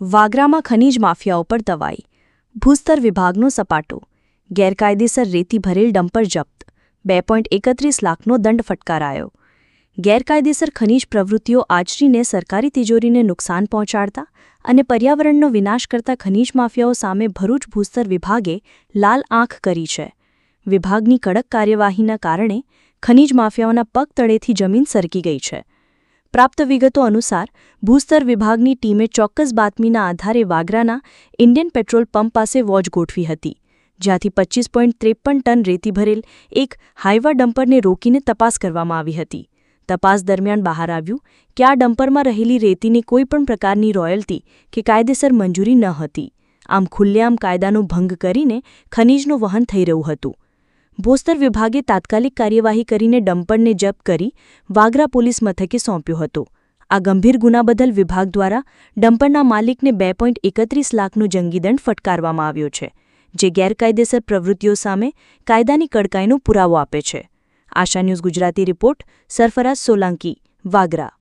વાગરામાં ખનીજ માફિયાઓ પર દવાઈ, ભૂસ્તર વિભાગનો સપાટો, ગેરકાયદેસર રેતી ભરેલ ડમ્પર જપ્ત, બે એકત્રીસ લાખનો દંડ ફટકારાયો. ગેરકાયદેસર ખનીજ પ્રવૃત્તિઓ આચરીને સરકારી તિજોરીને નુકસાન પહોંચાડતા અને પર્યાવરણનો વિનાશ કરતા ખનીજ માફિયાઓ સામે ભરૂચ ભૂસ્તર વિભાગે લાલ આંખ કરી છે. વિભાગની કડક કાર્યવાહીના કારણે ખનીજ માફિયાઓના પગ તળેથી જમીન સરકી ગઈ છે. પ્રાપ્ત વિગતો અનુસાર, ભૂસ્તર વિભાગની ટીમે ચોક્કસ બાતમીના આધારે વાગરાના ઇન્ડિયન પેટ્રોલ પંપ પાસે વોચ ગોઠવી હતી, જ્યાંથી પચીસ ત્રેપન ટન રેતી ભરેલ એક હાઇવા ડમ્પરને રોકીને તપાસ કરવામાં આવી હતી. તપાસ દરમિયાન બહાર આવ્યું કે આ ડમ્પરમાં રહેલી રેતીની કોઈપણ પ્રકારની રોયલ્ટી કે કાયદેસર મંજૂરી ન હતી. આમ ખુલ્લેઆમ કાયદાનો ભંગ કરીને ખનીજનું વહન થઈ રહ્યું હતું. ભોસ્તર વિભાગે તાત્કાલિક કાર્યવાહી કરીને ડમ્પરને જપ્ત કરી વાગરા પોલીસ મથકે સોંપ્યો હતો. આ ગંભીર ગુના બદલ વિભાગ દ્વારા ડમ્પરના માલિકને બે લાખનો જંગીદંડ ફટકારવામાં આવ્યો છે, જે ગેરકાયદેસર પ્રવૃત્તિઓ સામે કાયદાની કડકાઈનો પુરાવો આપે છે. Asha news Gujarati report, Sarfaraz Solanki, Vagra.